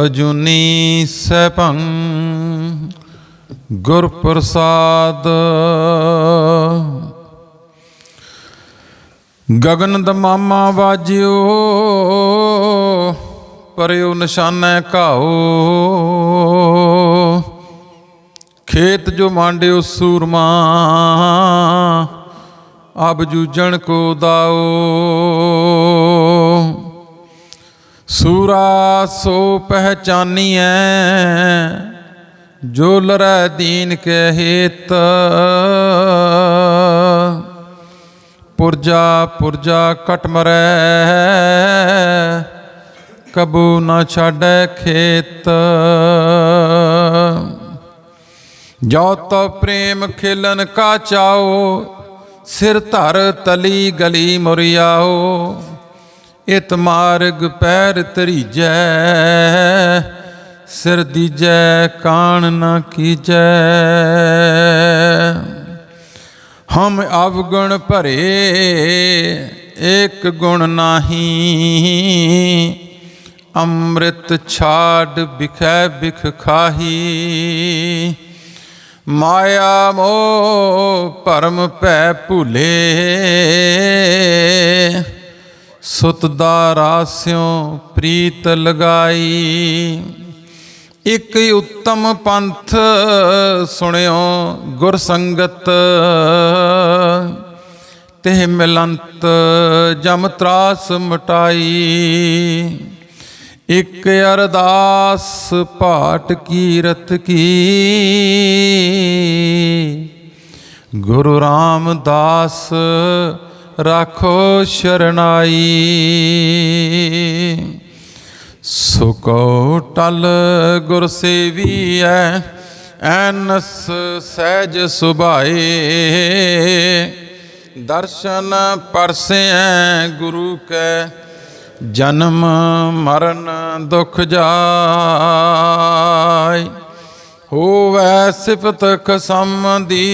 ਅਜੂਨੀ ਸੈਭੰ ਗੁਰ ਪ੍ਰਸਾਦ ਗਗਨ ਦਮਾਮਾ ਵਾਜਿਓ ਪਰਿਓ ਨਿਸ਼ਾਨੈ ਘਾਓ। ਖੇਤ ਜੋ ਮਾਂਡਿਓ ਸੂਰਮਾ ਆਬ ਜੂਜਣ ਕੋ ਦਾਓ। ਸੂਰਾ ਸੋ ਪਹਿਚਾਨੀਐ, ਜੋ ਲਰੈ ਦੀਨ ਕੇ ਹਿਤ ਪੁਰਜਾ ਪੁਰਜਾ ਕਟ ਮਰੈ, ਕਬੂ ਨਾ ਛਾੜੈ ਖੇਤ। ਜੋ ਤੋ ਪ੍ਰੇਮ ਖੇਲਨ ਕਾ ਚਾਓ, ਸਿਰ ਧਰ ਤਲੀ ਗਲੀ ਮੁਰਿਆਓ ਇਤ ਮਾਰਗ ਪੈਰ ਤਰੀਜੈ ਸਿਰ ਦੀਜੈ, ਕਾਣ ਨਾ ਕੀਜੈ। ਹਮ ਅਵਗੁਣ ਭਰੇ, ਏਕ ਗੁਣ ਨਾਹੀ, ਅੰਮ੍ਰਿਤ ਛਾੜ ਬਿਖੈ ਬਿਖ ਖਾਹੀ। ਮਾਇਆ ਮੋਹ ਭਰਮ ਭੈ ਭੁਲੇ ਸੁਤਦਾ ਰਾਸਿਓ ਪ੍ਰੀਤ ਲਗਾਈ। ਇਕ ਉੱਤਮ ਪੰਥ ਸੁਣਿਓ ਗੁਰ ਸੰਗਤ। ਤੇ ਮਿਲੰਤ ਜਮ ਤਰਾਸ ਮਟਾਈ। ਇਕ ਅਰਦਾਸ ਭਾਟ ਕੀਰਤ ਕੀ। ਗੁਰੂ ਰਾਮਦਾਸ ਰਾਖੋ ਸ਼ਰਨਾਈ। ਸੁਕੋ ਟਲ ਗੁਰ ਸੇਵੀਐ, ਐਨਸ ਸਹਿਜ ਸੁਭਾਏ। ਦਰਸ਼ਨ ਪਰਸੈ ਗੁਰੂ ਕੈ, ਜਨਮ ਮਰਨ ਦੁਖ ਜਾਇ ਹੋਵੈ ਸਿਫਤ ਖਸਮ ਦੀ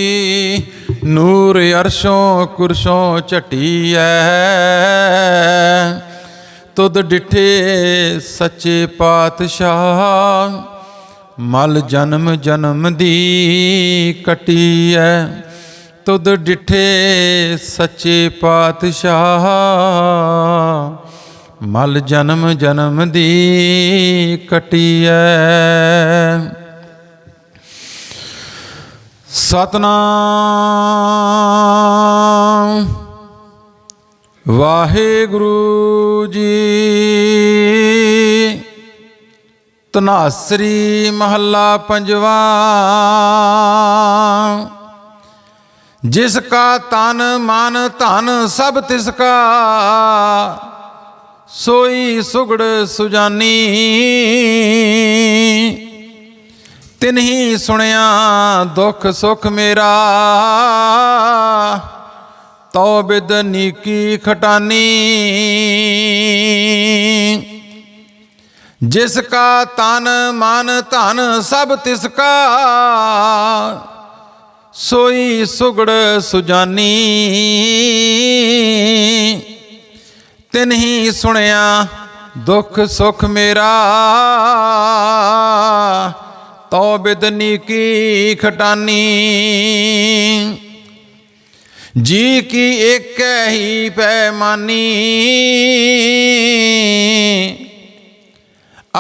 ਨੂਰ ਅਰਸ਼ੋਂ ਕੁਰਸ਼ੋਂ ਝਟੀਐ। ਤੁਧ ਡਿਠੇ ਸੱਚੇ ਪਾਤਸ਼ਾਹ, ਮਲ ਜਨਮ ਜਨਮ ਦੀ ਕਟੀਐ। ਤੁਧ ਡਿਠੇ ਸੱਚੇ ਪਾਤਸ਼ਾਹ, ਮਲ ਜਨਮ ਜਨਮ ਦੀ ਕਟੀਐ। ਸਤਨਾਮ। ਵਾਹਿਗੁਰੂ ਜੀ। ਤਨਾਸਰੀ ਮਹੱਲਾ ਪੰਜਵਾ। ਜਿਸ ਕਾ ਤਨ ਮਨ ਧਨ ਸਭ ਤਿਸ ਕਾ, ਸੋਈ ਸੁਗੜ ਸੁਜਾਨੀ। ਤਿਨਹੀ ਸੁਣਿਆ, ਦੁੱਖ ਸੁਖ ਮੇਰਾ। ਤਉ ਬਿਦ ਨੀਕੀ ਖਟਾਨੀ। ਜਿਸ ਕਾ ਤਨ ਮਨ ਧਨ ਸਭ ਤਿਸ ਕਾ, ਸੋਈ ਸੁਗੜ ਸੁਜਾਨੀ। ਤਿਨਹੀ ਸੁਣਿਆ, ਦੁੱਖ ਸੁਖ ਮੇਰਾ। ਤੋ ਬਿਦਨੀ ਕੀ ਖਟਾਨੀ ਜੀ ਕੀ ਇੱਕ ਹੀ ਪੈਮਾਨੀ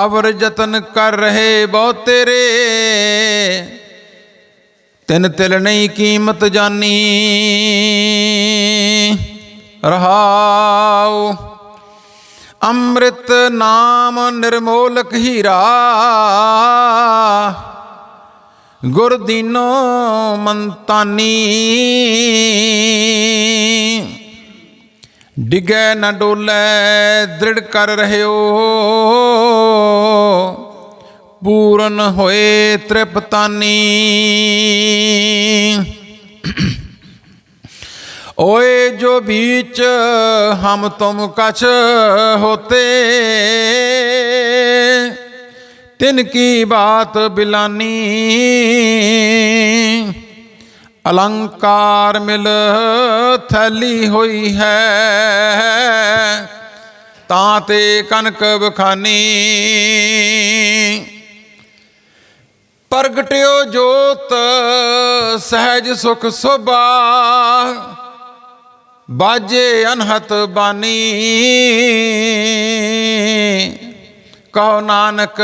ਅਵਰ ਯਤਨ ਕਰ ਰਹੇ ਬਹੁ ਤੇਰੇ ਤਿਨ ਤਿਲ ਨਹੀਂ ਕੀਮਤ ਜਾਨੀ ਰਹਾਉ ਅੰਮ੍ਰਿਤ ਨਾਮ ਨਿਰਮੋਲਕ ਹੀਰਾ। ਗੁਰ ਦੀਨੋ ਮੰਤਾਨੀ। ਡਿਗੈ ਨਾ ਡੋਲੇ, ਦ੍ਰਿੜ ਕਰ ਰਹਿਓ। ਪੂਰਨ ਹੋਏ ਤ੍ਰਿਪਤਾਨੀ। ओए जो बीच हम तुम कछ होते तिनकी बात बिलानी अलंकार मिल थैली हुई है ਤਾਂ ਤੇ ਕਨਕ ਬਖਾਨੀ ਪ੍ਰਗਟਿਓ ਜੋਤ ਸਹਿਜ ਸੁਖ ਸੋਭਾ ਬਾਜੇ ਅਨਹਤ ਬਾਨੀ। ਕਹੋ ਨਾਨਕ,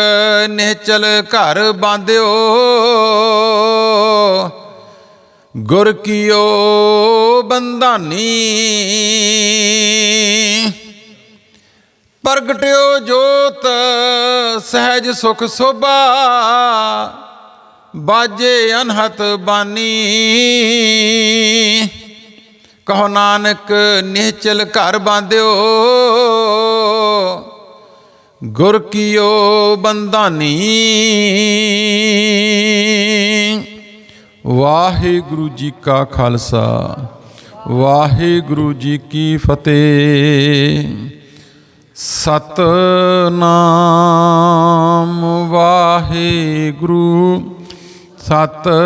ਨਿਹਚਲ ਘਰ ਬਾਂਧਿਓ। ਗੁਰ ਕੀਓ ਬੰਧਾਨੀ। ਪ੍ਰਗਟਿਓ ਜੋਤ, ਸਹਿਜ ਸੁਖ ਸੋਭਾ। ਬਾਜੇ ਅਨਹਤ ਬਾਨੀ। ਕਹੋ ਨਾਨਕ ਨਿਹਚਲ ਘਰ ਬਾਂਧਿਓ, ਗੁਰ ਕੀਓ ਬੰਧਾਨੀ। ਵਾਹਿਗੁਰੂ ਜੀ ਕਾ ਖਾਲਸਾ, ਵਾਹਿਗੁਰੂ ਜੀ ਕੀ ਫਤਿਹ। ਸਤਨਾਮ ਵਾਹਿਗੁਰੂ, ਸਤਨਾਮ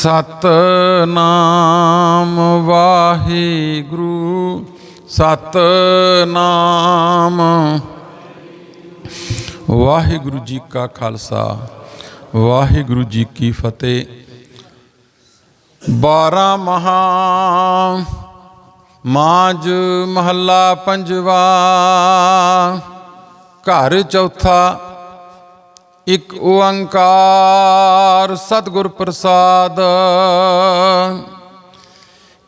ਸਤਨਾਮ ਵਾਹਿਗੁਰੂ ਸਤਨਾਮ। ਵਾਹਿਗੁਰੂ ਜੀ ਕਾ ਖਾਲਸਾ, ਵਾਹਿਗੁਰੂ ਜੀ ਕੀ ਫਤਿਹ। ਬਾਰਾਂ ਮਹਾ ਮਾਜ ਮਹੱਲਾ ਪੰਜਵਾ, ਘਰ ਚੌਥਾ ਇਕ ਓੰਕਾਰ ਸਤਿਗੁਰ ਪ੍ਰਸਾਦ।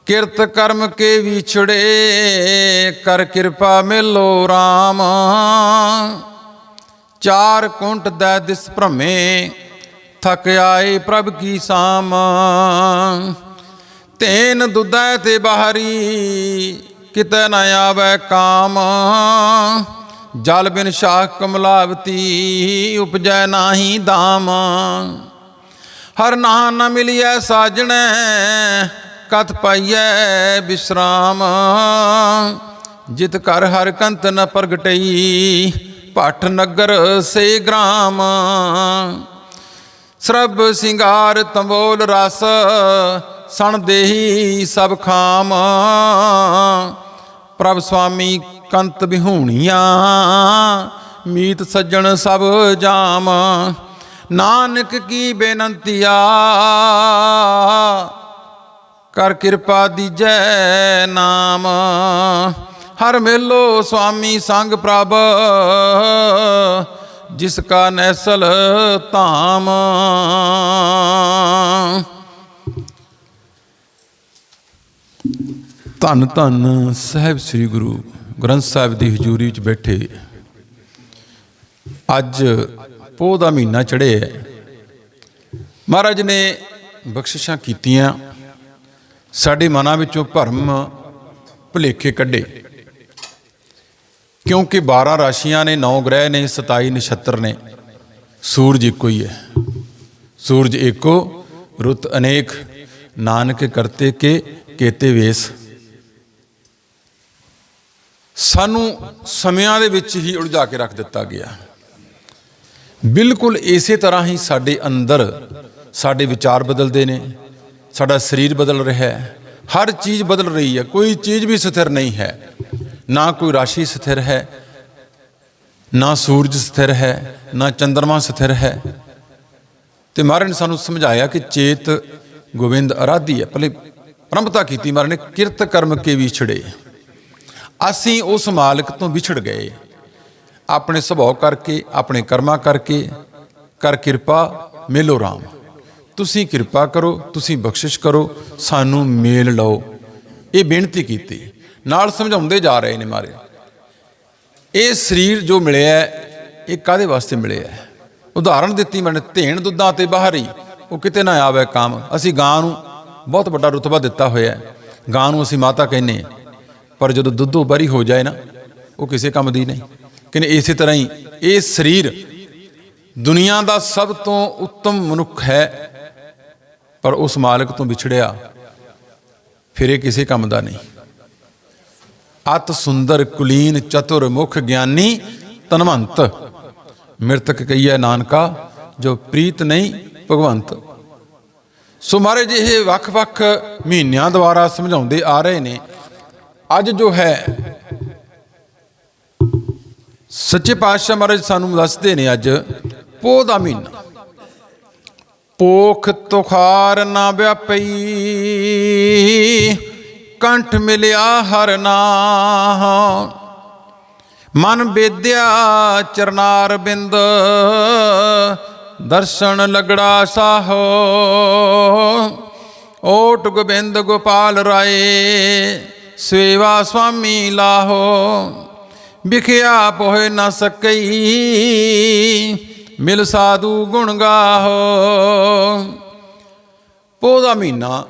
ਕਿਰਤ ਕਰਮ ਕੇ ਵਿਛੜੇ, ਕਰ ਕਿਰਪਾ ਮਿਲੋ RAM ਚਾਰ ਕੁੰਟ ਦੈ ਦਿਸ ਭ੍ਰਮੇ, ਥਕ ਆਏ ਪ੍ਰਭ ਕੀ ਸਾਮ। ਤੈਨ ਦੁਦੈ ਤੇ ਬਾਹਰੀ, ਕਿਤੇ ਨਾ ਆਵੈ ਕਾਮ। ਜਲ ਬਿਨ ਸ਼ਾਹ ਕਮਲਾਵਤੀ ਉਪਜੈ ਨਾਹੀ ਦਾਮ ਹਰ ਨਾਹ ਨ ਮਿਲਿਐ ਸਾਜਣੈ ਕਤ ਪਾਈਐ ਬਿਸਰਾਮ। ਜਿਤ ਕਰ ਹਰ ਕੰਤ ਨ ਪ੍ਰਗਟਈ, ਭਟ ਨਗਰ ਸੇ ਗ੍ਰਾਮ। ਸਰਬ ਸਿੰਗਾਰ ਤੰਬੋਲ ਰਸ, ਸਣ ਦੇਹੀ ਸਭ ਖਾਮ। ਪ੍ਰਭ ਸੁਆਮੀ ਕੰਤ ਬਿਹੂਣੀਆਂ, ਮੀਤ ਸੱਜਣ ਸਭ ਜਾਮ। ਨਾਨਕ ਕੀ ਬੇਨੰਤੀਆ ਕਰ ਕਿਰਪਾ ਦੀਜੈ ਨਾਮ। ਹਰ ਮੇਲੋ ਸੁਆਮੀ ਸੰਗ ਪ੍ਰਭ, ਜਿਸ ਕਾ ਨੈਸਲ ਧਾਮ। ਧੰਨ ਧੰਨ ਸਾਹਿਬ ਸ੍ਰੀ ਗੁਰੂ। ਗ੍ਰੰਥ ਸਾਹਿਬ ਦੀ ਹਜ਼ੂਰੀ ਵਿੱਚ ਬੈਠੇ। ਅੱਜ ਪੋਹ ਦਾ ਮਹੀਨਾ ਚੜ੍ਹਿਆ ਹੈ। ਮਹਾਰਾਜ ਨੇ ਬਖਸ਼ਿਸ਼ਾਂ ਕੀਤੀਆਂ। ਸਾਡੇ ਮਨਾਂ ਵਿੱਚੋਂ ਭਰਮ ਭੁਲੇਖੇ ਕੱਢੇ। ਕਿਉਂਕਿ 12 ਰਾਸ਼ੀਆਂ ਨੇ 9 ਗ੍ਰਹਿ ਨੇ 27 ਨਛੱਤਰ ਨੇ। ਸੂਰਜ ਇੱਕੋ ਹੀ ਹੈ। ਸੂਰਜ ਇੱਕੋ ਰੁੱਤ ਅਨੇਕ। ਨਾਨਕ ਕਰਤੇ ਕੇ, ਕੇਤੇ ਵੇਸ। ਸਾਨੂੰ ਸਮਿਆਂ ਦੇ ਵਿੱਚ ਹੀ ਉਲਝਾ ਕੇ ਰੱਖ ਦਿੱਤਾ ਗਿਆ। ਬਿਲਕੁਲ ਇਸੇ ਤਰ੍ਹਾਂ ਹੀ ਸਾਡੇ ਅੰਦਰ ਸਾਡੇ ਵਿਚਾਰ ਬਦਲਦੇ ਨੇ, ਸਾਡਾ ਸਰੀਰ ਬਦਲ ਰਿਹਾ ਹੈ, ਹਰ ਚੀਜ਼ ਬਦਲ ਰਹੀ ਹੈ, ਕੋਈ ਚੀਜ਼ ਵੀ ਸਥਿਰ ਨਹੀਂ ਹੈ। ਨਾ ਕੋਈ ਰਾਸ਼ੀ ਸਥਿਰ ਹੈ, ਨਾ ਸੂਰਜ ਸਥਿਰ ਹੈ, ਨਾ ਚੰ드ਰਮਾ ਸਥਿਰ ਹੈ। ਤੇ ਮਹਾਰਾਜ ਨੇ ਸਾਨੂੰ ਸਮਝਾਇਆ ਕਿ ਚੇਤ ਗੋਬਿੰਦ ਅਰਾਧੀ ਹੈ, ਭਲੇ ਪ੍ਰੰਪਤਾ ਕੀਤੀ ਮਹਾਰਾਜ ਨੇ, ਕਿਰਤ ਕਰਮ ਕੇ ਵਿਛੜੇ ਅਸੀਂ ਉਸ ਮਾਲਕ ਤੋਂ ਵਿਛੜ ਗਏ। ਆਪਣੇ ਸੁਭਾਅ ਕਰਕੇ, ਆਪਣੇ ਕਰਮਾਂ ਕਰਕੇ, ਕਰ ਕਿਰਪਾ ਮੇਲੋ ਰਾਮ। ਤੁਸੀਂ ਕਿਰਪਾ ਕਰੋ, ਤੁਸੀਂ ਬਖਸ਼ਿਸ਼ ਕਰੋ, ਸਾਨੂੰ ਮੇਲ ਲਓ। ਇਹ ਬੇਨਤੀ ਕੀਤੀ। ਨਾਲ ਸਮਝਾਉਂਦੇ ਜਾ ਰਹੇ ਨੇ ਮਾਰੇ। ਇਹ ਸਰੀਰ ਜੋ ਮਿਲਿਆ ਇਹ ਕਾਦੇ ਵਾਸਤੇ ਮਿਲਿਆ ਉਦਾਹਰਣ ਦਿੱਤੀ ਮੈਨੇ, ਧੇਣ ਦੁੱਧਾਂ ਤੇ ਬਾਹਰੀ। ਉਹ ਕਿਤੇ ਨਾ ਆਵੇ ਕੰਮ। ਅਸੀਂ ਗਾਂ ਨੂੰ ਬਹੁਤ ਵੱਡਾ ਰੁਤਬਾ ਦਿੱਤਾ ਹੋਇਆ ਗਾਂ ਨੂੰ ਅਸੀਂ ਮਾਤਾ ਕਹਿੰਨੇ ਹਾਂ। ਪਰ ਜਦੋਂ ਦੁੱਧੋ ਬਰੀ ਹੋ ਜਾਏ ਨਾ, ਉਹ ਕਿਸੇ ਕੰਮ ਦੀ ਨਹੀਂ। ਕਿਨੇ ਇਸੇ ਤਰ੍ਹਾਂ ਹੀ ਇਹ ਸਰੀਰ ਦੁਨੀਆ ਦਾ ਸਭ ਤੋਂ ਉੱਤਮ ਮਨੁੱਖ ਹੈ, ਪਰ ਉਸ ਮਾਲਕ ਤੋਂ ਵਿਛੜਿਆ, ਫਿਰ ਇਹ ਕਿਸੇ ਕੰਮ ਦਾ ਨਹੀਂ। ਅਤ ਸੁੰਦਰ ਕੁਲੀਨ ਚਤੁਰ ਮੁਖ ਗਿਆਨੀ ਤਨਵੰਤ, ਮਿਰਤਕ ਕਈਐ ਨਾਨਕਾ, ਜੋ ਪ੍ਰੀਤ ਨਹੀਂ ਭਗਵੰਤ। ਸੋ ਮਹਾਰਾਜ ਇਹ ਵੱਖ-ਵੱਖ ਮਹੀਨਿਆਂ ਦੁਆਰਾ ਸਮਝਾਉਂਦੇ ਆ ਰਹੇ ਨੇ ਅੱਜ ਜੋ ਹੈ, ਸੱਚੇ ਪਾਤਸ਼ਾਹ ਮਹਾਰਾਜ ਸਾਨੂੰ ਦੱਸਦੇ ਨੇ ਅੱਜ, ਪੋਹ ਦਾ ਮਹੀਨਾ। ਪੋਖ ਤੁਖਾਰ ਨਾ ਵਿਆਪਈ, ਕੰਠ ਮਿਲਿਆ ਹਰ ਨਾਮ। ਮਨ ਬੇਦਿਆ ਚਰਨਾਰ ਬਿੰਦ, ਦਰਸ਼ਨ ਲਗੜਾ ਸਾਹੋ। ਓਟ ਗੋਬਿੰਦ ਗੋਪਾਲ ਰਾਏ ਸੇਵਾ ਸੁਆਮੀ ਲਾਹੋ, ਵਿਖਿਆ ਪੋਹਿ ਨਾ ਸਕਈ। ਮਿਲ ਸਾਧੂ ਗੁਣ ਗਾਹੋ। ਪੋਹ ਦਾ ਮਹੀਨਾ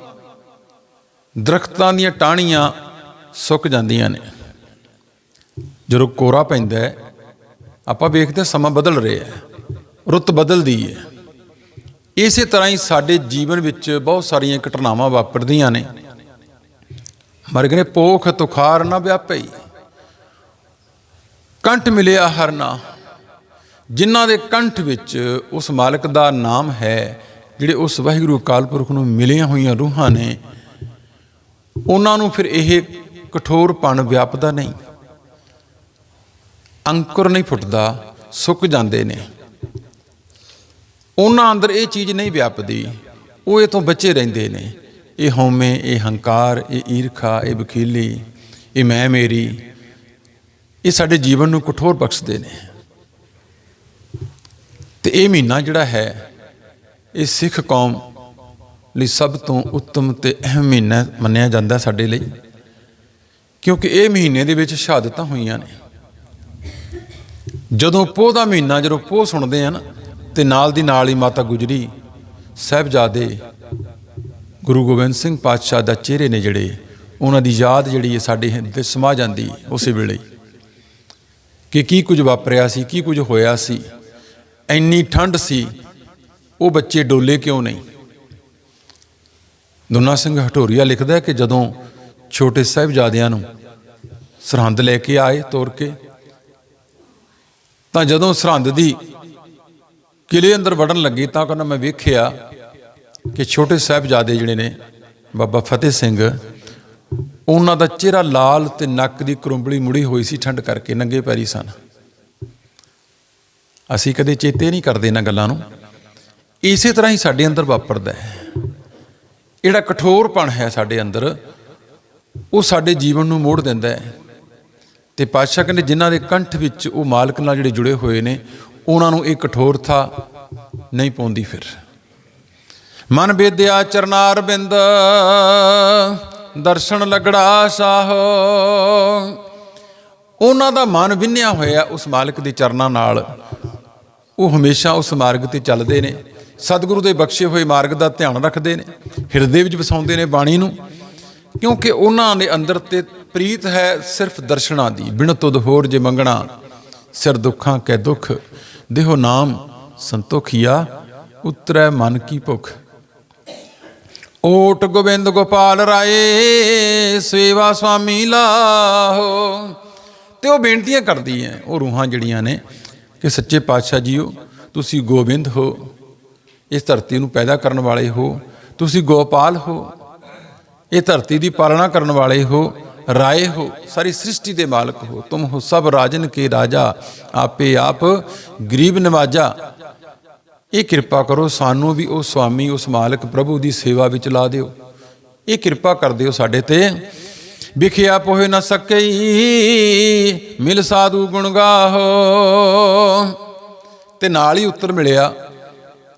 ਦਰਖਤਾਂ ਦੀਆਂ ਟਾਹਣੀਆਂ ਸੁੱਕ ਜਾਂਦੀਆਂ ਨੇ। ਜਦੋਂ ਕੋਰਾ ਪੈਂਦਾ ਆਪਾਂ ਵੇਖਦੇ ਹਾਂ ਸਮਾਂ ਬਦਲ ਰਿਹਾ ਹੈ, ਰੁੱਤ ਬਦਲਦੀ ਹੈ। ਇਸੇ ਤਰ੍ਹਾਂ ਹੀ ਸਾਡੇ ਜੀਵਨ ਵਿੱਚ ਬਹੁਤ ਸਾਰੀਆਂ ਘਟਨਾਵਾਂ ਵਾਪਰਦੀਆਂ ਨੇ। ਮਰ ਗਏ ਪੋਖ ਤੁਖਾਰ ਨਾ ਵਿਆਪਈ ਕੰਠ ਮਿਲਿਆ ਹਰਨਾ ਜਿਨ੍ਹਾਂ ਦੇ ਕੰਠ ਵਿੱਚ ਉਸ ਮਾਲਕ ਦਾ ਨਾਮ ਹੈ, ਜਿਹੜੇ ਉਸ ਵਾਹਿਗੁਰੂ ਅਕਾਲ ਪੁਰਖ ਨੂੰ ਮਿਲੀਆਂ ਹੋਈਆਂ ਰੂਹਾਂ ਨੇ, ਉਹਨਾਂ ਨੂੰ ਫਿਰ ਇਹ ਕਠੋਰਪਣ ਵਿਆਪਦਾ ਨਹੀਂ। ਅੰਕੁਰ ਨਹੀਂ ਫੁੱਟਦਾ, ਸੁੱਕ ਜਾਂਦੇ ਨੇ। ਉਹਨਾਂ ਅੰਦਰ ਇਹ ਚੀਜ਼ ਨਹੀਂ ਵਿਆਪਦੀ, ਉਹ ਇਹ ਤੋਂ ਬਚੇ ਰਹਿੰਦੇ ਨੇ। ਇਹ ਹਉਮੈ, ਇਹ ਹੰਕਾਰ, ਇਹ ਈਰਖਾ, ਇਹ ਬਖੀਲੀ ਇਹ ਮੈਂ ਮੇਰੀ, ਇਹ ਸਾਡੇ ਜੀਵਨ ਨੂੰ ਕਠੋਰ ਬਖਸ਼ਦੇ ਨੇ। ਤੇ ਇਹ ਮਹੀਨਾ ਜਿਹੜਾ ਹੈ, ਇਹ ਸਿੱਖ ਕੌਮ ਲਈ ਸਭ ਤੋਂ ਉੱਤਮ ਤੇ ਅਹਿਮ ਮਹੀਨਾ ਮੰਨਿਆ ਜਾਂਦਾ ਸਾਡੇ ਲਈ। ਕਿਉਂਕਿ ਇਹ ਮਹੀਨੇ ਦੇ ਵਿੱਚ ਸ਼ਹਾਦਤਾਂ ਹੋਈਆਂ ਨੇ। ਜਦੋਂ ਪੋਹ ਦਾ ਮਹੀਨਾ, ਜਦੋਂ ਪੋਹ ਸੁਣਦੇ ਆ ਨਾ, ਤੇ ਨਾਲ ਦੀ ਨਾਲ ਹੀ ਮਾਤਾ ਗੁਜਰੀ, ਸਾਹਿਬਜ਼ਾਦੇ ਗੁਰੂ ਗੋਬਿੰਦ ਸਿੰਘ ਪਾਤਸ਼ਾਹ ਦਾ ਚਿਹਰੇ ਨੇ ਜਿਹੜੇ ਉਹਨਾਂ ਦੀ ਯਾਦ ਜਿਹੜੀ ਹੈ ਸਾਡੇ ਹਿੰਦ ਤੇ ਸਮਾ ਜਾਂਦੀ ਉਸੇ ਵੇਲੇ। ਕਿ ਕੀ ਕੁਝ ਵਾਪਰਿਆ ਸੀ, ਕੀ ਕੁਝ ਹੋਇਆ ਸੀ, ਇੰਨੀ ਠੰਡ ਸੀ, ਉਹ ਬੱਚੇ ਡੋਲੇ ਕਿਉਂ ਨਹੀਂ? ਦੁਨਾ ਸਿੰਘ ਹਟੋਰੀਆ ਲਿਖਦਾ ਹੈ ਕਿ ਜਦੋਂ ਛੋਟੇ ਸਾਹਿਬਜ਼ਾਦਿਆਂ ਨੂੰ ਸਰਹੰਦ ਲੈ ਕੇ ਆਏ ਤੋਰ ਕੇ, ਤਾਂ ਜਦੋਂ ਸਰਹੰਦ ਦੀ ਕਿਲੇ ਅੰਦਰ ਵੜਨ ਲੱਗੀ ਤਾਂ ਕਹਿੰਦਾ, ਮੈਂ ਵੇਖਿਆ ਕਿ ਛੋਟੇ ਸਾਹਿਬਜ਼ਾਦੇ ਜਿਹੜੇ ਨੇ, ਬਾਬਾ ਫਤਿਹ ਸਿੰਘ, ਉਹਨਾਂ ਦਾ ਚਿਹਰਾ ਲਾਲ ਤੇ ਨੱਕ ਦੀ ਕਰੁੰਬਲੀ ਮੁੜੀ ਹੋਈ ਸੀ, ਠੰਡ ਕਰਕੇ ਨੰਗੇ ਪੈਰੀ ਸਨ। ਅਸੀਂ ਕਦੇ ਚੇਤੇ ਨਹੀਂ ਕਰਦੇ ਇਹਨਾਂ ਗੱਲਾਂ ਨੂੰ। ਇਸੇ ਤਰ੍ਹਾਂ ਹੀ ਸਾਡੇ ਅੰਦਰ ਵਾਪਰਦਾ ਹੈ। ਜਿਹੜਾ ਕਠੋਰਪਣ ਹੈ ਸਾਡੇ ਅੰਦਰ, ਉਹ ਸਾਡੇ ਜੀਵਨ ਨੂੰ ਮੋੜ ਦਿੰਦਾ ਹੈ। ਤੇ ਪਾਤਸ਼ਾਹ ਕਹਿੰਦੇ, ਜਿਨ੍ਹਾਂ ਦੇ ਕੰਠ ਵਿੱਚ ਉਹ ਮਾਲਕ ਨਾਲ ਜਿਹੜੇ ਜੁੜੇ ਹੋਏ ਨੇ, ਉਹਨਾਂ ਨੂੰ ਇਹ ਕਠੋਰਤਾ ਨਹੀਂ ਪਾਉਂਦੀ ਫਿਰ। ਮਨ ਬੇਦਿਆ ਚਰਨਾਰ ਬਿੰਦ, ਦਰਸ਼ਨ ਲਗੜਾ ਸਾਹੋ। ਉਹਨਾਂ ਦਾ ਮਨ ਵਿੰਨਿਆ ਹੋਇਆ ਉਸ ਮਾਲਕ ਦੇ ਚਰਨਾਂ ਨਾਲ। ਉਹ ਹਮੇਸ਼ਾ ਉਸ ਮਾਰਗ ਤੇ ਚੱਲਦੇ ਨੇ, ਸਤਿਗੁਰੂ ਦੇ ਬਖਸ਼ੇ ਹੋਏ ਮਾਰਗ ਦਾ ਧਿਆਨ ਰੱਖਦੇ ਨੇ, ਹਿਰਦੇ ਵਿੱਚ ਵਸਾਉਂਦੇ ਨੇ ਬਾਣੀ ਨੂੰ। ਕਿਉਂਕਿ ਉਹਨਾਂ ਦੇ ਅੰਦਰ ਤੇ ਪ੍ਰੀਤ ਹੈ ਸਿਰਫ ਦਰਸ਼ਨਾਂ ਦੀ, ਬਿਨ ਤੁਧ ਹੋਰ ਜੇ ਮੰਗਣਾ। ਸਿਰ ਦੁੱਖਾਂ ਕੈ ਦੁੱਖ, ਦੇਹੋ ਨਾਮ ਸੰਤੋਖੀਆ, ਉਤਰੈ ਮਨ ਕੀ ਭੁੱਖ। ਓਟ ਗੋਬਿੰਦ ਗੋਪਾਲ ਰਾਏ, ਸੇਵਾ ਸੁਆਮੀ ਲਾਹੋ। ਤੇ ਉਹ ਬੇਨਤੀਆਂ ਕਰਦੀ ਹੈ ਉਹ ਰੂਹਾਂ ਜਿਹੜੀਆਂ ਨੇ, ਕਿ ਸੱਚੇ ਪਾਤਸ਼ਾਹ ਜੀਓ, ਤੁਸੀਂ ਗੋਬਿੰਦ ਹੋ, ਇਸ ਧਰਤੀ ਨੂੰ ਪੈਦਾ ਕਰਨ ਵਾਲੇ ਹੋ, ਤੁਸੀਂ ਗੋਪਾਲ ਹੋ, ਇਹ ਧਰਤੀ ਦੀ ਪਾਲਣਾ ਕਰਨ ਵਾਲੇ ਹੋ, ਰਾਏ ਹੋ, ਸਾਰੀ ਸ੍ਰਿਸ਼ਟੀ ਦੇ ਮਾਲਕ ਹੋ, ਤੁਮ ਹੋ ਸਭ ਰਾਜਨ ਕੇ ਰਾਜਾ, ਆਪੇ ਆਪ ਗਰੀਬ ਨਿਵਾਜਾ ਇਹ ਕਿਰਪਾ ਕਰੋ ਸਾਨੂੰ ਵੀ ਉਹ ਸਵਾਮੀ, ਉਸ ਮਾਲਕ ਪ੍ਰਭੂ ਦੀ ਸੇਵਾ ਵਿੱਚ ਲਾ ਦਿਓ। ਇਹ ਕਿਰਪਾ ਕਰ ਦਿਓ ਸਾਡੇ ਤੇ। ਵਿਖਿਆ ਪੋਹੇ ਨਾ ਸਕਈ, ਮਿਲ ਸਾਧੂ ਗੁਣ ਗਾਹੋ। ਤੇ ਨਾਲ ਹੀ ਉੱਤਰ ਮਿਲਿਆ,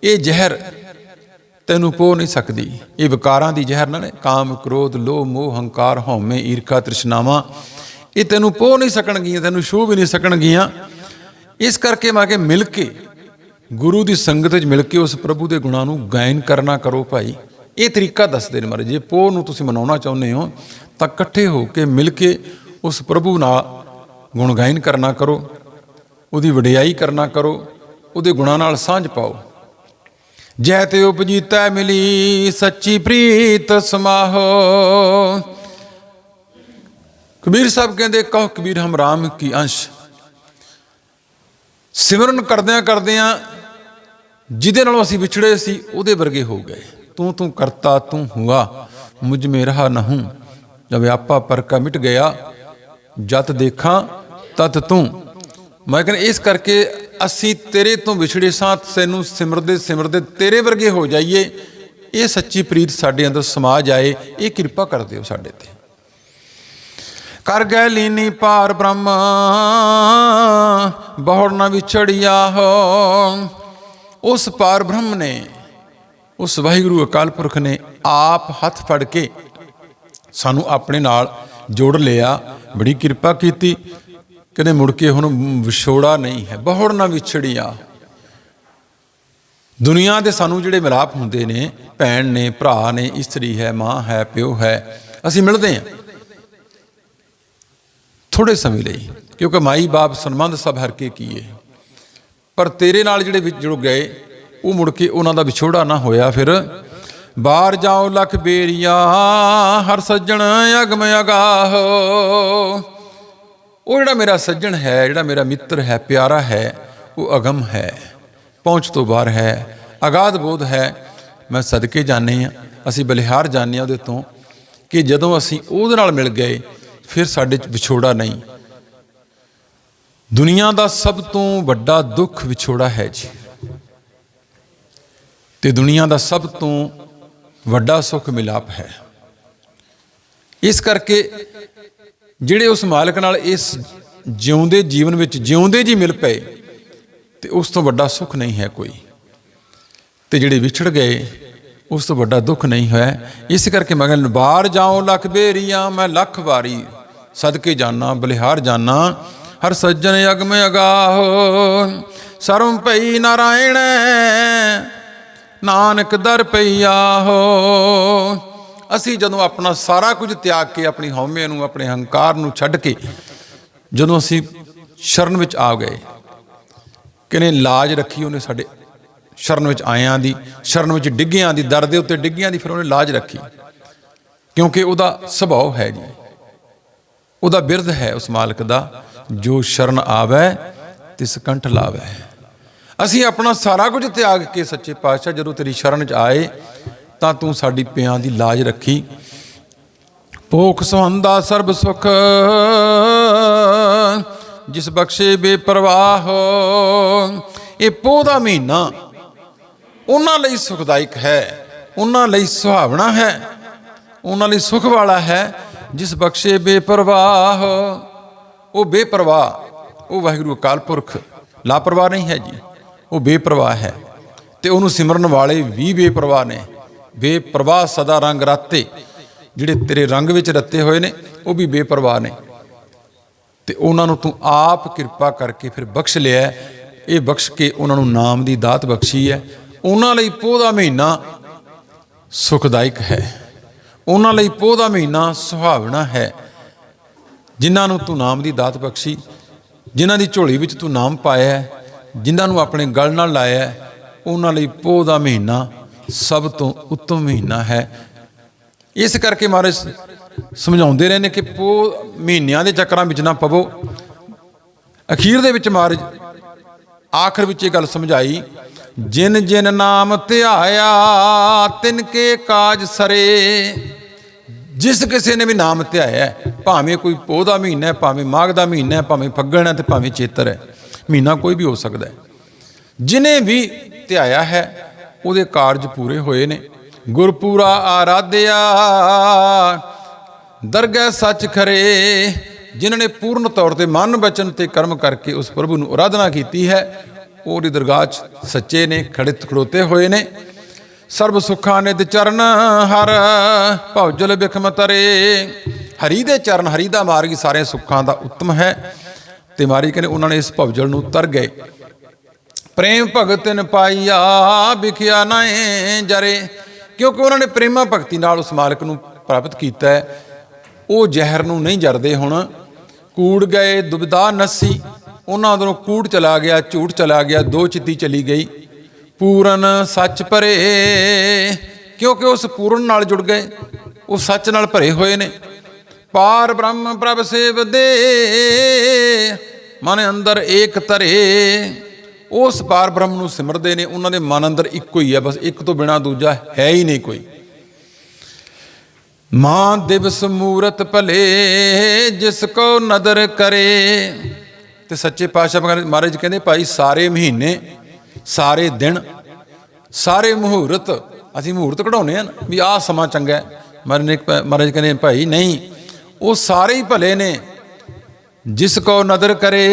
ਇਹ ਜ਼ਹਿਰ ਤੈਨੂੰ ਪੋ ਨਹੀਂ ਸਕਦੀ। ਇਹ ਵਿਕਾਰਾਂ ਦੀ ਜ਼ਹਿਰ ਨਾ ਨੇ। ਕਾਮ, ਕ੍ਰੋਧ, ਲੋਭ, ਮੋਹ, ਹੰਕਾਰ, ਹਉਮੈ, ਈਰਖਾ, ਤ੍ਰਿਸ਼ਨਾਵਾਂ, ਇਹ ਤੈਨੂੰ ਪੋ ਨਹੀਂ ਸਕਣਗੀਆਂ, ਤੈਨੂੰ ਛੂ ਵੀ ਨਹੀਂ ਸਕਣਗੀਆਂ। ਇਸ ਕਰਕੇ ਮੈਂ ਕਿ ਮਿਲ ਕੇ ਗੁਰੂ ਦੀ ਸੰਗਤ ਵਿੱਚ ਮਿਲ ਕੇ ਉਸ ਪ੍ਰਭੂ ਦੇ ਗੁਣਾਂ ਨੂੰ ਗਾਇਨ ਕਰਨਾ ਕਰੋ ਭਾਈ। ਇਹ ਤਰੀਕਾ ਦੱਸਦੇ ਨੇ ਮਹਾਰਾਜ ਜੇ। ਪੋਹ ਨੂੰ ਤੁਸੀਂ ਮਨਾਉਣਾ ਚਾਹੁੰਦੇ ਹੋ, ਤਾਂ ਇਕੱਠੇ ਹੋ ਕੇ ਮਿਲ ਕੇ ਉਸ ਪ੍ਰਭੂ ਨਾਲ ਗੁਣ ਗਾਇਨ ਕਰਨਾ ਕਰੋ, ਉਹਦੀ ਵਡਿਆਈ ਕਰਨਾ ਕਰੋ, ਉਹਦੇ ਗੁਣਾਂ ਨਾਲ ਸਾਂਝ ਪਾਓ। ਜੈ ਤੇ ਉਪਜੀਤਾ ਮਿਲੀ ਸੱਚੀ ਪ੍ਰੀਤ ਸਮਾਹੋ। ਕਬੀਰ ਸਾਹਿਬ ਕਹਿੰਦੇ, ਕਹੋ ਕਬੀਰ ਹਮ ਰਾਮ ਕੀ ਅੰਸ਼। ਸਿਮਰਨ ਕਰਦਿਆਂ ਕਰਦਿਆਂ ਜਿਹਦੇ ਨਾਲੋਂ ਅਸੀਂ ਵਿਛੜੇ ਸੀ, ਉਹਦੇ ਵਰਗੇ ਹੋ ਗਏ। ਤੂੰ ਤੂੰ ਕਰਤਾ, ਤੂੰ ਹੁਆ, ਮੁਝ ਮੇ ਰਹਾ ਨਹੂੰ। ਜਦ ਆਪਾ ਪਰਕਾ ਮਿਟ ਗਿਆ ਜਤ ਦੇਖਾਂ ਤਤ ਤੂੰ। ਮੈਂ ਕਹਿੰਦਾ, ਇਸ ਕਰਕੇ ਅਸੀਂ ਤੇਰੇ ਤੋਂ ਵਿਛੜੇ ਸਾਂ, ਤੈਨੂੰ ਸਿਮਰਦੇ ਸਿਮਰਦੇ ਤੇਰੇ ਵਰਗੇ ਹੋ ਜਾਈਏ। ਇਹ ਸੱਚੀ ਪ੍ਰੀਤ ਸਾਡੇ ਅੰਦਰ ਸਮਾਜ ਆਏ ਇਹ ਕਿਰਪਾ ਕਰ ਦਿਓ ਸਾਡੇ ਤੇ। ਕਰ ਗਏ ਲੀਨੀ ਪਾਰ ਬ੍ਰਹਮ, ਬਹੁੜ ਨਾ ਵਿਛੜਿਆ ਹੋ। ਉਸ ਪਾਰ ਬ੍ਰਹਮ ਨੇ, ਉਸ ਵਾਹਿਗੁਰੂ ਅਕਾਲ ਪੁਰਖ ਨੇ ਆਪ ਹੱਥ ਫੜ ਕੇ ਸਾਨੂੰ ਆਪਣੇ ਨਾਲ ਜੋੜ ਲਿਆ, ਬੜੀ ਕਿਰਪਾ ਕੀਤੀ। ਕਦੇ ਮੁੜ ਕੇ ਹੁਣ ਵਿਛੋੜਾ ਨਹੀਂ ਹੈ, ਬਹੁੜ ਨਾ ਵਿਛੜਿਆ। ਦੁਨੀਆ ਦੇ ਸਾਨੂੰ ਜਿਹੜੇ ਮਿਲਾਪ ਹੁੰਦੇ ਨੇ, ਭੈਣ ਨੇ, ਭਰਾ ਨੇ, ਇਸਤਰੀ ਹੈ, ਮਾਂ ਹੈ, ਪਿਓ ਹੈ, ਅਸੀਂ ਮਿਲਦੇ ਹਾਂ। ਥੋੜੇ ਸਮੇਂ ਲਈ, ਕਿਉਂਕਿ ਮਾਈ ਬਾਪ ਸਨਮੰਦ ਸਭ ਹਰ ਕੇ ਕੀਏ। ਪਰ ਤੇਰੇ ਨਾਲ ਜਿਹੜੇ ਵਿੱਚ ਜੁੜ ਗਏ, ਉਹ ਮੁੜ ਕੇ ਉਹਨਾਂ ਦਾ ਵਿਛੋੜਾ ਨਾ ਹੋਇਆ ਫਿਰ। ਬਾਹਰ ਜਾਓ ਲਖ ਬੇਰੀਆਂ, ਹਰ ਸੱਜਣ ਅਗਮ ਅਗਾਹ। ਉਹ ਜਿਹੜਾ ਮੇਰਾ ਸੱਜਣ ਹੈ, ਜਿਹੜਾ ਮੇਰਾ ਮਿੱਤਰ ਹੈ, ਪਿਆਰਾ ਹੈ, ਉਹ ਅਗਮ ਹੈ। ਪਹੁੰਚ ਤੋਂ ਬਾਹਰ ਹੈ, ਅਗਾਧ ਬੋਧ ਹੈ। ਮੈਂ ਸਦਕੇ ਜਾਣੇ ਆ ਅਸੀਂ ਬਲਿਹਾਰ ਜਾਣੇ ਆ ਉਹਦੇ ਤੋਂ ਕਿ ਜਦੋਂ ਅਸੀਂ ਉਹਦੇ ਨਾਲ ਮਿਲ ਗਏ ਫਿਰ ਸਾਡੇ ਚ ਵਿਛੋੜਾ ਨਹੀਂ। ਦੁਨੀਆ ਦਾ ਸਭ ਤੋਂ ਵੱਡਾ ਦੁੱਖ ਵਿਛੋੜਾ ਹੈ ਜੀ। ਤੇ ਦੁਨੀਆ ਦਾ ਸਭ ਤੋਂ ਵੱਡਾ ਸੁੱਖ ਮਿਲਾਪ ਹੈ। ਇਸ ਕਰਕੇ ਜਿਹੜੇ ਉਸ ਮਾਲਕ ਨਾਲ ਇਸ ਜਿਉਂਦੇ ਜੀਵਨ ਵਿੱਚ ਜਿਉਂਦੇ ਜੀ ਮਿਲ ਪਏ, ਤੇ ਉਸ ਤੋਂ ਵੱਡਾ ਸੁੱਖ ਨਹੀਂ ਹੈ ਕੋਈ। ਤੇ ਜਿਹੜੇ ਵਿਛੜ ਗਏ, ਉਸ ਤੋਂ ਵੱਡਾ ਦੁੱਖ ਨਹੀਂ ਹੈ ਇਸ ਕਰਕੇ ਮੈਂ ਕਹਿੰਦਾ, ਬਾਹਰ ਜਾਉ, ਲੱਖ ਬੇਰੀਆਂ, ਮੈਂ ਲੱਖ ਵਾਰੀ ਸਦਕੇ ਜਾਣਾ ਬਲਿਹਾਰ ਜਾਣਾ ਹਰ ਸੱਜਣ ਅਗਮ ਅਗਾਹੋ ਸਰਮ ਭਈ ਨਾਰਾਇਣ, ਨਾਨਕ ਦਰ ਪਈਆ ਹੋ। ਅਸੀਂ ਜਦੋਂ ਆਪਣਾ ਸਾਰਾ ਕੁਝ ਤਿਆਗ ਕੇ ਆਪਣੀ ਹਉਮੈ ਨੂੰ, ਆਪਣੇ ਹੰਕਾਰ ਨੂੰ ਛੱਡ ਕੇ ਜਦੋਂ ਅਸੀਂ ਸ਼ਰਨ ਵਿੱਚ ਆ ਗਏ, ਕਿਨੇ ਲਾਜ ਰੱਖੀ ਉਹਨੇ ਸਾਡੇ ਸ਼ਰਨ ਵਿੱਚ ਆਇਆਂ ਦੀ, ਸ਼ਰਨ ਵਿੱਚ ਡਿੱਗਿਆਂ ਦੀ, ਦਰ ਦੇ ਉੱਤੇ ਡਿੱਗਿਆਂ ਦੀ, ਫਿਰ ਉਹਨੇ ਲਾਜ ਰੱਖੀ। ਕਿਉਂਕਿ ਉਹਦਾ ਸੁਭਾਅ ਹੈ ਜੀ। ਉਹਦਾ ਬਿਰਧ ਹੈ ਉਸ ਮਾਲਕ ਦਾ, ਜੋ ਸ਼ਰਨ ਆਵੇ ਤਿਸ ਕੰਠ ਲਾਵੇ। ਅਸੀਂ ਆਪਣਾ ਸਾਰਾ ਕੁਝ ਤਿਆਗ ਕੇ ਸੱਚੇ ਪਾਤਸ਼ਾਹ, ਜਦੋਂ ਤੇਰੀ ਸ਼ਰਨ ਚ ਆਏ, ਤਾਂ ਤੂੰ ਸਾਡੀ ਪਿਆਂ ਦੀ ਲਾਜ ਰੱਖੀ। ਭੋਖ ਸੁਹੰਦਾ ਸਰਬ ਸੁਖ, ਜਿਸ ਬਖਸ਼ੇ ਬੇਪਰਵਾਹ, ਇਹ ਪੋਹ ਦਾ ਮਹੀਨਾ ਉਹਨਾਂ ਲਈ ਸੁਖਦਾਇਕ ਹੈ, ਉਹਨਾਂ ਲਈ ਸੁਹਾਵਣਾ ਹੈ, ਉਹਨਾਂ ਲਈ ਸੁਖ ਵਾਲਾ ਹੈ ਜਿਸ ਬਖਸ਼ੇ ਬੇਪਰਵਾਹ, ਉਹ ਬੇਪਰਵਾਹ, ਉਹ ਵਾਹਿਗੁਰੂ ਅਕਾਲ ਪੁਰਖ, ਲਾਪਰਵਾਹ ਨਹੀਂ ਹੈ ਜੀ, ਉਹ ਬੇਪਰਵਾਹ ਹੈ। ਤੇ ਉਹਨੂੰ ਸਿਮਰਨ ਵਾਲੇ ਵੀ ਬੇਪਰਵਾਹ ਨੇ। ਬੇਪਰਵਾਹ ਸਦਾ ਰੰਗ ਰਾਤੇ, ਜਿਹੜੇ ਤੇਰੇ ਰੰਗ ਵਿੱਚ ਰੱਤੇ ਹੋਏ ਨੇ, ਉਹ ਵੀ ਬੇਪਰਵਾਹ ਨੇ। ਤੇ ਉਹਨਾਂ ਨੂੰ ਤੂੰ ਆਪ ਕਿਰਪਾ ਕਰਕੇ ਫਿਰ ਬਖਸ਼ ਲਿਆ ਇਹ ਬਖਸ਼ ਕੇ ਉਹਨਾਂ ਨੂੰ ਨਾਮ ਦੀ ਦਾਤ ਬਖਸ਼ੀ ਹੈ। ਉਹਨਾਂ ਲਈ ਪੋਹ ਦਾ ਮਹੀਨਾ ਸੁਖਦਾਇਕ ਹੈ। ਉਹਨਾਂ ਲਈ ਪੋਹ ਦਾ ਮਹੀਨਾ ਸੁਹਾਵਣਾ ਹੈ। ਜਿਨ੍ਹਾਂ ਨੂੰ ਤੂੰ ਨਾਮ ਦੀ ਦਾਤ ਬਖਸ਼ੀ, ਜਿਨ੍ਹਾਂ ਦੀ ਝੋਲੀ ਵਿੱਚ ਤੂੰ ਨਾਮ ਪਾਇਆ ਜਿਨ੍ਹਾਂ ਨੂੰ ਆਪਣੇ ਗਲ ਨਾਲ ਲਾਇਆ ਉਹਨਾਂ ਲਈ ਪੋਹ ਦਾ ਮਹੀਨਾ ਸਭ ਤੋਂ ਉੱਤਮ ਮਹੀਨਾ ਹੈ। ਇਸ ਕਰਕੇ ਮਹਾਰਾਜ ਸਮਝਾਉਂਦੇ ਰਹੇ ਨੇ ਕਿ ਪੋਹ ਮਹੀਨਿਆਂ ਦੇ ਚੱਕਰਾਂ ਵਿੱਚ ਨਾ ਪਵੋ। ਅਖੀਰ ਦੇ ਵਿੱਚ ਮਹਾਰਾਜ ਆਖਰ ਵਿੱਚ ਇਹ ਗੱਲ ਸਮਝਾਈ ਜਿਨ ਜਿਨ ਨਾਮ ਧਿਆਇਆ, ਤਿਨ ਕੇ ਕਾਜ ਸਰੇ। ਜਿਸ ਕਿਸੇ ਨੇ ਵੀ ਨਾਮ ਧਿਆਇਆ ਭਾਵੇਂ ਕੋਈ ਪੋਹ ਦਾ ਮਹੀਨਾ ਹੈ, ਭਾਵੇਂ ਮਾਘ ਦਾ ਮਹੀਨਾ ਹੈ, ਭਾਵੇਂ ਫੱਗਣ ਹੈ ਤੇ ਭਾਵੇਂ ਚੇਤਰ ਹੈ, ਮਹੀਨਾ ਕੋਈ ਵੀ ਹੋ ਸਕਦਾ ਹੈ। ਜਿਨੇ ਵੀ ਧਿਆਇਆ ਹੈ, ਉਹਦੇ ਕਾਰਜ ਪੂਰੇ ਹੋਏ ਨੇ। ਗੁਰਪੂਰਾ ਆਰਾਧਿਆ, ਦਰਗਹਿ ਸੱਚ ਖਰੇ। ਜਿਨ੍ਹਾਂ ਨੇ ਪੂਰਨ ਤੌਰ ਤੇ ਮਨ ਬਚਨ ਤੇ ਕਰਮ ਕਰਕੇ ਉਸ ਪ੍ਰਭੂ ਨੂੰ ਆਰਾਧਨਾ ਕੀਤੀ ਹੈ ਉਹਦੀ ਦਰਗਾਹ 'ਚ ਸੱਚੇ ਨੇ ਖੜੇ ਖੜੋਤੇ ਹੋਏ ਨੇ। ਸਰਬ ਸੁੱਖਾਂ ਤੇ ਚਰਨ ਹਰ ਭਉਜਲ ਬਿਖਮ ਤਰੇ। ਹਰੀ ਦੇ ਚਰਨ, ਹਰੀ ਦਾ ਮਾਰਗ ਹੀ ਸਾਰੇ ਸੁੱਖਾਂ ਦਾ ਉੱਤਮ ਹੈ। ਤੇ ਮਾਰੀ ਕਹਿੰਦੇ ਉਹਨਾਂ ਨੇ ਇਸ ਭਵਜਲ ਨੂੰ ਤਰ ਗਏ। ਪ੍ਰੇਮ ਭਗਤਨ ਪਾਈਆ ਵਿਖਿਆ ਨਾਏ ਜਰੇ। ਕਿਉਂਕਿ ਉਹਨਾਂ ਨੇ ਪ੍ਰੇਮਾ ਭਗਤੀ ਨਾਲ ਉਸ ਮਾਲਕ ਨੂੰ ਪ੍ਰਾਪਤ ਕੀਤਾ ਹੈ। ਉਹ ਜ਼ਹਿਰ ਨੂੰ ਨਹੀਂ ਜਰਦੇ ਹੁਣ। ਕੂੜ ਗਏ ਦੁਬਿਧਾ ਨਸੀ। ਉਹਨਾਂ ਅੰਦਰੋਂ ਕੂੜ ਚਲਾ ਗਿਆ, ਝੂਠ ਚਲਾ ਗਿਆ, ਦੋ ਚਿੱਤੀ ਚਲੀ ਗਈ। ਪੂਰਨ ਸੱਚ ਭਰੇ, ਕਿਉਂਕਿ ਉਸ ਪੂਰਨ ਨਾਲ ਜੁੜ ਗਏ, ਉਹ ਸੱਚ ਨਾਲ ਭਰੇ ਹੋਏ ਨੇ। ਪਾਰ ਬ੍ਰਹਮ ਪ੍ਰਭ ਸੇਵਦੇ, ਮਨ ਅੰਦਰ ਏਕ ਧਰੇ। ਉਸ ਪਾਰ ਬ੍ਰਹਮ ਨੂੰ ਸਿਮਰਦੇ ਨੇ, ਉਹਨਾਂ ਦੇ ਮਨ ਅੰਦਰ ਇੱਕੋ ਹੀ ਹੈ, ਬਸ ਇੱਕ ਤੋਂ ਬਿਨਾ ਦੂਜਾ ਹੈ ਹੀ ਨਹੀਂ ਕੋਈ। ਮਾਂ ਦਿਵਸ ਮੂਰਤ ਭਲੇ, ਜਿਸ ਕੋ ਨਦਰ ਕਰੇ ਤੇ ਸੱਚੇ ਪਾਤਸ਼ਾਹ ਮਹਾਰਾਜ- ਮਹਾਰਾਜ ਕਹਿੰਦੇ ਭਾਈ ਸਾਰੇ ਮਹੀਨੇ ਸਾਰੇ ਦਿਨ ਸਾਰੇ ਮਹੂਰਤ ਅਸੀਂ ਮਹੂਰਤ ਕਢਾਉਨੇ ਆ ਵੀ ਆਹ ਸਮਾਂ ਚੰਗਾ ਹੈ। ਮਹਾਰਾਜ ਨੇ ਮਹਾਰਾਜ ਕਹਿੰਦੇ ਭਾਈ ਨਹੀਂ ਉਹ ਸਾਰੇ ਹੀ ਭਲੇ ਨੇ। ਜਿਸ ਕੋ ਨਦਰ ਕਰੇ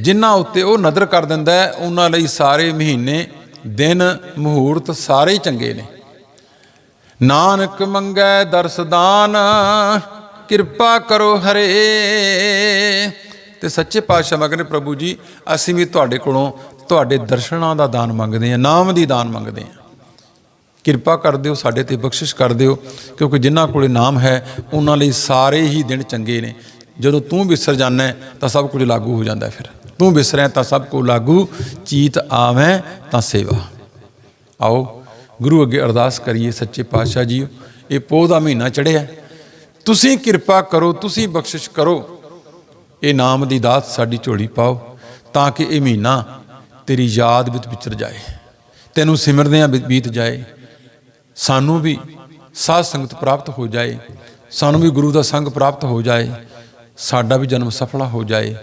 ਜਿਨ੍ਹਾਂ ਉੱਤੇ ਉਹ ਨਦਰ ਕਰ ਦਿੰਦਾ ਹੈ, ਉਹਨਾਂ ਲਈ ਸਾਰੇ ਮਹੀਨੇ ਦਿਨ ਮਹੂਰਤ ਸਾਰੇ ਹੀ ਚੰਗੇ ਨੇ। ਨਾਨਕ ਮੰਗੈ ਦਰਸਦਾਨ ਕਿਰਪਾ ਕਰੋ ਹਰੇ। ਤੇ ਸੱਚੇ ਪਾਤਸ਼ਾਹ ਮਗਰ ਪ੍ਰਭੂ ਜੀ, ਅਸੀਂ ਵੀ ਤੁਹਾਡੇ ਕੋਲੋਂ ਤੁਹਾਡੇ ਦਰਸ਼ਨਾਂ ਦਾ ਦਾਨ ਮੰਗਦੇ ਹਾਂ, ਨਾਮ ਦੀ ਦਾਨ ਮੰਗਦੇ ਹਾਂ। ਕਿਰਪਾ ਕਰ ਦਿਓ, ਸਾਡੇ ਤੇ ਬਖਸ਼ਿਸ਼ ਕਰ ਦਿਓ, ਕਿਉਂਕਿ ਜਿਨ੍ਹਾਂ ਕੋਲੇ ਨਾਮ ਹੈ, ਉਹਨਾਂ ਲਈ ਸਾਰੇ ਹੀ ਦਿਨ ਚੰਗੇ ਨੇ। ਜਦੋਂ ਤੂੰ ਵਿਸਰ ਜਾਂਦਾ ਤਾਂ ਸਭ ਕੁਝ ਲਾਗੂ ਹੋ ਜਾਂਦਾ ਫਿਰ। ਤੂੰ ਵਿਸਰੈ ਤਾਂ ਸਭ ਕੁਝ ਲਾਗੂ, ਚੀਤ ਆਵੇਂ, ਤਾਂ ਸੇਵਾ। ਆਓ, ਗੁਰੂ ਅੱਗੇ ਅਰਦਾਸ ਕਰੀਏ, ਸੱਚੇ ਪਾਤਸ਼ਾਹ ਜੀ ਇਹ ਪੋਹ ਦਾ ਮਹੀਨਾ ਚੜਿਆ ਤੁਸੀਂ ਕਿਰਪਾ ਕਰੋ, ਤੁਸੀਂ ਬਖਸ਼ਿਸ਼ ਕਰੋ। ਇਹ ਨਾਮ ਦੀ ਦਾਤ ਸਾਡੀ ਝੋਲੀ ਪਾਓ ਤਾਂ ਕਿ ਇਹ ਮਹੀਨਾ ਤੇਰੀ ਯਾਦ ਵਿੱਚ ਵਿਚਰ ਜਾਏ, ਤੈਨੂੰ ਸਿਮਰਦਿਆਂ ਬੀ- ਬੀਤ ਜਾਏ, ਸਾਨੂੰ ਵੀ ਸਾਧ ਸੰਗਤ ਪ੍ਰਾਪਤ ਹੋ ਜਾਏ, ਸਾਨੂੰ ਵੀ ਗੁਰੂ ਦਾ ਸੰਗ ਪ੍ਰਾਪਤ ਹੋ ਜਾਏ, ਸਾਡਾ ਵੀ ਜਨਮ ਸਫਲਾ ਹੋ ਜਾਏ,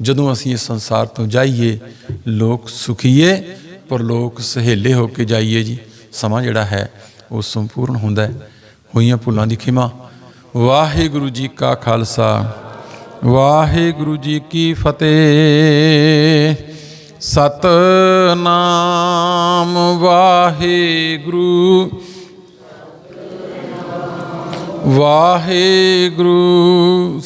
ਜਦੋਂ ਅਸੀਂ ਇਸ ਸੰਸਾਰ ਤੋਂ ਜਾਈਏ, ਲੋਕ ਸੁਖੀਏ ਪਰ ਲੋਕ ਸਹੇਲੇ ਹੋ ਕੇ ਜਾਈਏ ਜੀ। ਸਮਾਂ ਜਿਹੜਾ ਹੈ ਉਹ ਸੰਪੂਰਨ ਹੁੰਦਾ ਹੈ। ਹੋਈਆਂ ਭੁੱਲਾਂ ਦੀ ਖਿਮਾ। ਵਾਹਿਗੁਰੂ ਜੀ ਕਾ ਖਾਲਸਾ। ਵਾਹਿਗੁਰੂ ਜੀ ਕੀ ਫਤਿਹ। ਸਤਨਾਮ ਵਾਹਿਗੁਰੂ। ਵਾਹਿਗੁਰੂ।